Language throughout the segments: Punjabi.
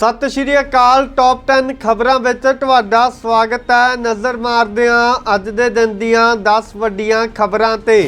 ਸਤਿ ਸ਼੍ਰੀ ਅਕਾਲ ਟੌਪ 10 ਖਬਰਾਂ ਵਿੱਚ ਤੁਹਾਡਾ ਸਵਾਗਤ ਹੈ ਨਜ਼ਰ ਮਾਰਦੇ ਹਾਂ ਅੱਜ ਦੇ ਦਿਨ ਦੀਆਂ 10 ਵੱਡੀਆਂ ਖਬਰਾਂ ਤੇ।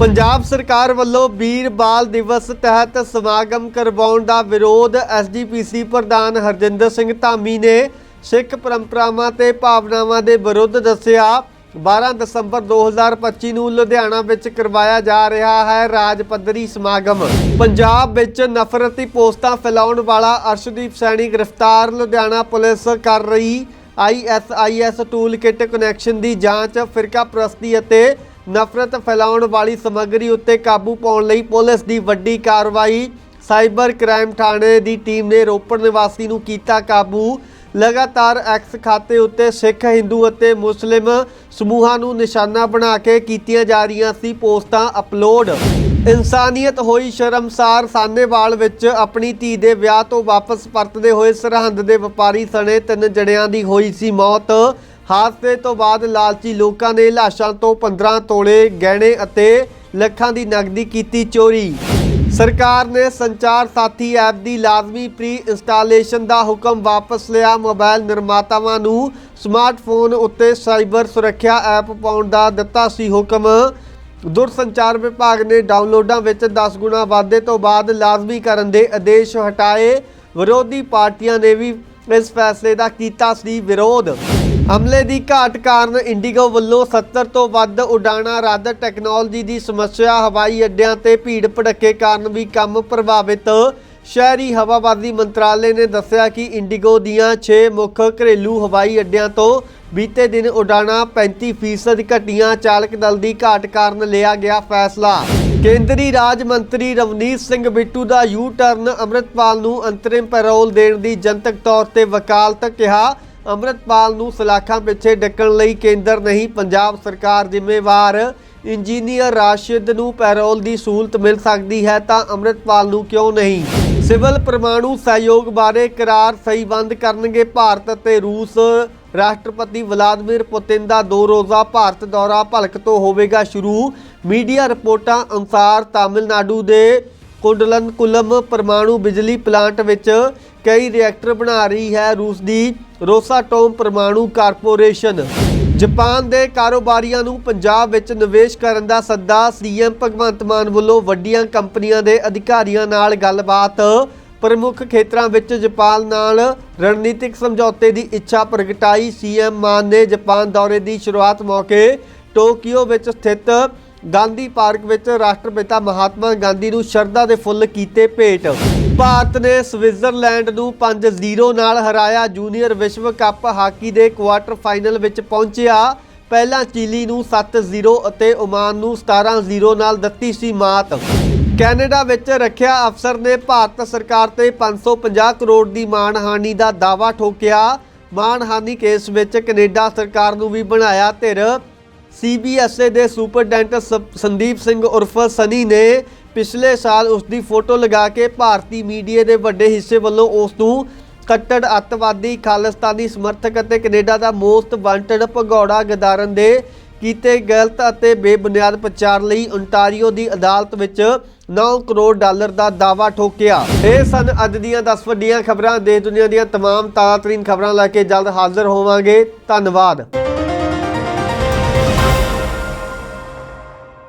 ਪੰਜਾਬ ਸਰਕਾਰ ਵੱਲੋਂ ਵੀਰ ਬਾਲ ਦਿਵਸ ਤਹਿਤ ਸਮਾਗਮ ਕਰਵਾਉਣ ਦਾ ਵਿਰੋਧ ਐਸਜੀਪੀਸੀ ਪ੍ਰਧਾਨ ਹਰਜਿੰਦਰ ਸਿੰਘ ਧਾਮੀ ਨੇ ਸਿੱਖ ਪਰੰਪਰਾਵਾਂ ਤੇ ਭਾਵਨਾਵਾਂ ਦੇ ਵਿਰੁੱਧ ਦੱਸਿਆ। 12 ਦਸੰਬਰ 2025 ਨੂੰ ਲੁਧਿਆਣਾ ਵਿੱਚ ਕਰਵਾਇਆ ਜਾ ਰਿਹਾ ਹੈ ਰਾਜ ਪੱਧਰੀ ਸਮਾਗਮ। ਪੰਜਾਬ ਵਿੱਚ ਨਫ਼ਰਤੀ ਪੋਸਟਾਂ ਫੈਲਾਉਣ ਵਾਲਾ ਅਰਸ਼ਦੀਪ ਸੈਣੀ ਗ੍ਰਿਫਤਾਰ, ਲੁਧਿਆਣਾ ਪੁਲਿਸ ਕਰ ਰਹੀ ਆਈਐਸਆਈਐਸ ਟੂਲ ਕਿਟ ਕਨੈਕਸ਼ਨ ਦੀ ਜਾਂਚ, ਫਿਰਕਾ ਪ੍ਰਸਤੀ ਅਤੇ ਨਫ਼ਰਤ ਫੈਲਾਉਣ ਵਾਲੀ ਸਮੱਗਰੀ ਉੱਤੇ ਕਾਬੂ ਪਾਉਣ ਲਈ ਪੁਲਿਸ ਦੀ ਵੱਡੀ ਕਾਰਵਾਈ, ਸਾਈਬਰ ਕ੍ਰਾਈਮ ਥਾਣੇ ਦੀ ਟੀਮ ਨੇ ਰੋਪੜ ਨਿਵਾਸੀ ਨੂੰ ਕੀਤਾ ਕਾਬੂ। ਲਗਾਤਾਰ ਐਕਸ ਖਾਤੇ ਉੱਤੇ ਸਿੱਖ ਹਿੰਦੂ ਅਤੇ ਮੁਸਲਿਮ ਸਮੂਹਾਂ ਨੂੰ ਨਿਸ਼ਾਨਾ ਬਣਾ ਕੇ ਕੀਤੀਆਂ ਜਾ ਰਹੀਆਂ ਸੀ ਪੋਸਟਾਂ ਅਪਲੋਡ। ਇਨਸਾਨੀਅਤ ਹੋਈ ਸ਼ਰਮਸਾਰ ਸਾਨੇਵਾਲ ਵਿੱਚ ਆਪਣੀ ਧੀ ਦੇ ਵਿਆਹ ਤੋਂ ਵਾਪਸ ਪਰਤਦੇ ਹੋਏ ਸਰਹੰਦ ਦੇ ਵਪਾਰੀ ਸਣੇ ਤਿੰਨ ਜਣਿਆਂ ਦੀ ਹੋਈ ਸੀ ਮੌਤ। ਹਾਦਸੇ ਤੋਂ ਬਾਅਦ ਲਾਲਚੀ ਲੋਕਾਂ ਨੇ ਲਾਸ਼ਾਂ ਤੋਂ 15 ਤੋਲੇ ਗਹਿਣੇ ਅਤੇ ਲੱਖਾਂ ਦੀ ਨਕਦੀ ਕੀਤੀ ਚੋਰੀ। ਸਰਕਾਰ ਨੇ ਸੰਚਾਰ ਸਾਥੀ ਐਪ ਦੀ ਲਾਜ਼ਮੀ ਪ੍ਰੀ ਇੰਸਟਾਲੇਸ਼ਨ ਦਾ ਹੁਕਮ ਵਾਪਸ ਲਿਆ। ਮੋਬਾਈਲ ਨਿਰਮਾਤਾਵਾਂ ਨੂੰ ਸਮਾਰਟਫੋਨ ਉੱਤੇ ਸਾਈਬਰ ਸੁਰੱਖਿਆ ਐਪ ਪਾਉਣ ਦਾ ਦਿੱਤਾ ਸੀ ਹੁਕਮ। ਦੂਰਸੰਚਾਰ ਵਿਭਾਗ ਨੇ ਡਾਊਨਲੋਡਾਂ ਵਿੱਚ 10 ਗੁਣਾ ਵਾਧੇ ਤੋਂ ਬਾਅਦ ਲਾਜ਼ਮੀ ਕਰਨ ਦੇ ਆਦੇਸ਼ ਹਟਾਏ। ਵਿਰੋਧੀ ਪਾਰਟੀਆਂ ਨੇ ਵੀ ਇਸ ਫੈਸਲੇ ਦਾ ਕੀਤਾ ਸੀ ਵਿਰੋਧ। ਹਮਲੇ ਦੀ ਘਾਟ ਕਾਰਨ ਇੰਡੀਗੋ ਵੱਲੋਂ 70 ਤੋਂ ਵੱਧ ਉਡਾਣਾਂ ਰੱਦ, ਟੈਕਨੋਲੋਜੀ ਦੀ ਸਮੱਸਿਆ, ਹਵਾਈ ਅੱਡਿਆਂ ਤੇ ਭੀੜ ਭੜੱਕੇ ਕਾਰਨ ਵੀ ਕੰਮ ਪ੍ਰਭਾਵਿਤ। ਸ਼ਹਿਰੀ ਹਵਾਬਾਜ਼ੀ ਮੰਤਰਾਲੇ ਨੇ ਦੱਸਿਆ ਕਿ ਇੰਡੀਗੋ ਦੀਆਂ 6 ਮੁੱਖ ਘਰੇਲੂ ਹਵਾਈ ਅੱਡਿਆਂ ਤੋਂ ਬੀਤੇ ਦਿਨ ਉਡਾਣਾਂ 35% ਘਟੀਆਂ ਚਾਲਕ ਦਲ ਦੀ ਘਾਟ ਕਾਰਨ ਲਿਆ ਗਿਆ ਫੈਸਲਾ। ਕੇਂਦਰੀ ਰਾਜ ਮੰਤਰੀ ਰਵਨੀਤ ਸਿੰਘ ਬਿੱਟੂ ਦਾ ਯੂ ਟਰਨ ਅੰਮ੍ਰਿਤਪਾਲ ਨੂੰ ਅੰਤਰਿਮ ਪੈਰੋਲ ਦੇਣ ਦੀ ਜਨਤਕ ਤੌਰ ਤੇ ਵਕਾਲਤ ਕਿਹਾ। ਅੰਮ੍ਰਿਤਪਾਲ ਨੂੰ ਸਲਾਖਾਂ ਪਿੱਛੇ ਡੱਕਣ ਲਈ ਕੇਂਦਰ ਨਹੀਂ, ਪੰਜਾਬ ਸਰਕਾਰ ਜ਼ਿੰਮੇਵਾਰ। ਇੰਜੀਨੀਅਰ ਰਾਸ਼ਿਦ ਨੂੰ ਪੈਰੋਲ ਦੀ ਸਹੂਲਤ ਮਿਲ ਸਕਦੀ ਹੈ ਤਾਂ ਅੰਮ੍ਰਿਤਪਾਲ ਨੂੰ ਕਿਉਂ ਨਹੀਂ? ਸਿਵਲ ਪਰਮਾਣੂ ਸਹਿਯੋਗ ਬਾਰੇ ਕਰਾਰ ਸਹੀਬੰਦ ਕਰਨਗੇ ਭਾਰਤ ਅਤੇ ਰੂਸ। ਰਾਸ਼ਟਰਪਤੀ ਵਲਾਦੀਮਿਰ ਪੁਤਿਨ ਦਾ ਦੋ ਰੋਜ਼ਾ ਭਾਰਤ ਦੌਰਾ ਭਲਕ ਤੋਂ ਹੋਵੇਗਾ ਸ਼ੁਰੂ। ਮੀਡੀਆ ਰਿਪੋਰਟਾਂ ਅਨੁਸਾਰ ਤਾਮਿਲਨਾਡੂ ਦੇ ਕੁੰਡਲਨ ਕੁਲਮ ਪਰਮਾਣੂ ਬਿਜਲੀ ਪਲਾਂਟ ਵਿੱਚ ਕਈ ਰਿਐਕਟਰ ਬਣਾ ਰਹੀ ਹੈ ਰੂਸ ਦੀ ਰੋਸਾਟੋਮ ਪਰਮਾਣੂ ਕਾਰਪੋਰੇਸ਼ਨ। ਜਾਪਾਨ ਦੇ ਕਾਰੋਬਾਰੀਆਂ ਨੂੰ ਪੰਜਾਬ ਵਿੱਚ ਨਿਵੇਸ਼ ਕਰਨ ਦਾ ਸੱਦਾ ਸੀਐਮ ਭਗਵੰਤ ਮਾਨ ਵੱਲੋਂ ਵੱਡੀਆਂ ਕੰਪਨੀਆਂ ਦੇ ਅਧਿਕਾਰੀਆਂ ਨਾਲ ਗੱਲਬਾਤ। ਪ੍ਰਮੁੱਖ ਖੇਤਰਾਂ ਵਿੱਚ ਜਾਪਾਨ ਨਾਲ ਰਣਨੀਤਿਕ ਸਮਝੌਤੇ ਦੀ ਇੱਛਾ ਪ੍ਰਗਟਾਈ ਸੀਐਮ ਮਾਨ ਨੇ ਜਾਪਾਨ ਦੌਰੇ ਦੀ ਸ਼ੁਰੂਆਤ ਮੌਕੇ ਟੋਕੀਓ ਵਿੱਚ ਸਥਿਤ ਗਾਂਧੀ ਪਾਰਕ ਵਿੱਚ ਰਾਸ਼ਟਰਪਿਤਾ ਮਹਾਤਮਾ ਗਾਂਧੀ ਨੂੰ ਸ਼ਰਧਾ ਦੇ ਫੁੱਲ ਕੀਤੇ ਭੇਟ। ਭਾਰਤ ਨੇ ਸਵਿਟਜ਼ਰਲੈਂਡ ਨੂੰ 5-0 ਨਾਲ ਹਰਾਇਆ। ਜੂਨੀਅਰ ਵਿਸ਼ਵ ਕੱਪ ਹਾਕੀ ਦੇ ਕੁਆਟਰ ਫਾਈਨਲ ਵਿੱਚ ਪਹੁੰਚਿਆ। ਪਹਿਲਾਂ ਚੀਲੀ ਨੂੰ 7-0 ਅਤੇ ਓਮਾਨ ਨੂੰ 17-0 ਨਾਲ ਦਿੱਤੀ ਸੀ ਮਾਤ। ਕੈਨੇਡਾ ਵਿੱਚ ਰੱਖਿਆ ਅਫਸਰ ਨੇ ਭਾਰਤ ਸਰਕਾਰ ਤੇ 550 ਕਰੋੜ ਦੀ ਮਾਣਹਾਨੀ ਦਾ ਦਾਅਵਾ ਠੋਕਿਆ। ਮਾਣਹਾਨੀ ਕੇਸ ਵਿੱਚ ਕੈਨੇਡਾ ਸਰਕਾਰ ਨੂੰ ਵੀ ਬਣਾਇਆ ਧਿਰ। ਸੀਬੀਐਸਏ ਦੇ ਸੁਪਰਡੈਂਟ ਸ- ਸੰਦੀਪ ਸਿੰਘ ਉਰਫ ਸਨੀ ਨੇ ਪਿਛਲੇ ਸਾਲ ਉਸ ਦੀ ਫੋਟੋ ਲਗਾ ਕੇ ਭਾਰਤੀ ਮੀਡੀਆ ਦੇ ਵੱਡੇ ਹਿੱਸੇ ਵੱਲੋਂ ਉਸ ਨੂੰ ਕੱਟੜ ਅੱਤਵਾਦੀ ਖਾਲਿਸਤਾਨੀ ਸਮਰਥਕ ਅਤੇ ਕੈਨੇਡਾ ਦਾ ਮੋਸਟ ਵਾਂਟਡ ਭਗੌੜਾ ਗਦਾਰਨ ਦੇ ਕੀਤੇ ਗਲਤ ਅਤੇ ਬੇਬੁਨਿਆਦ ਪ੍ਰਚਾਰ ਲਈ ontario ਦੀ ਅਦਾਲਤ ਵਿੱਚ 9 ਕਰੋੜ ਡਾਲਰ ਦਾ ਦਾਅਵਾ ਠੋਕਿਆ ਇਹ ਸਨ ਅੱਜ ਦੀਆਂ 10 ਵੱਡੀਆਂ ਖਬਰਾਂ ਦੇਸ਼ ਦੁਨੀਆ ਦੀਆਂ तमाम ਤਾਜ਼ਾਤਰੀਨ ਖਬਰਾਂ ਲੈ ਕੇ ਜਲਦ ਹਾਜ਼ਰ ਹੋਵਾਂਗੇ ਧੰਨਵਾਦ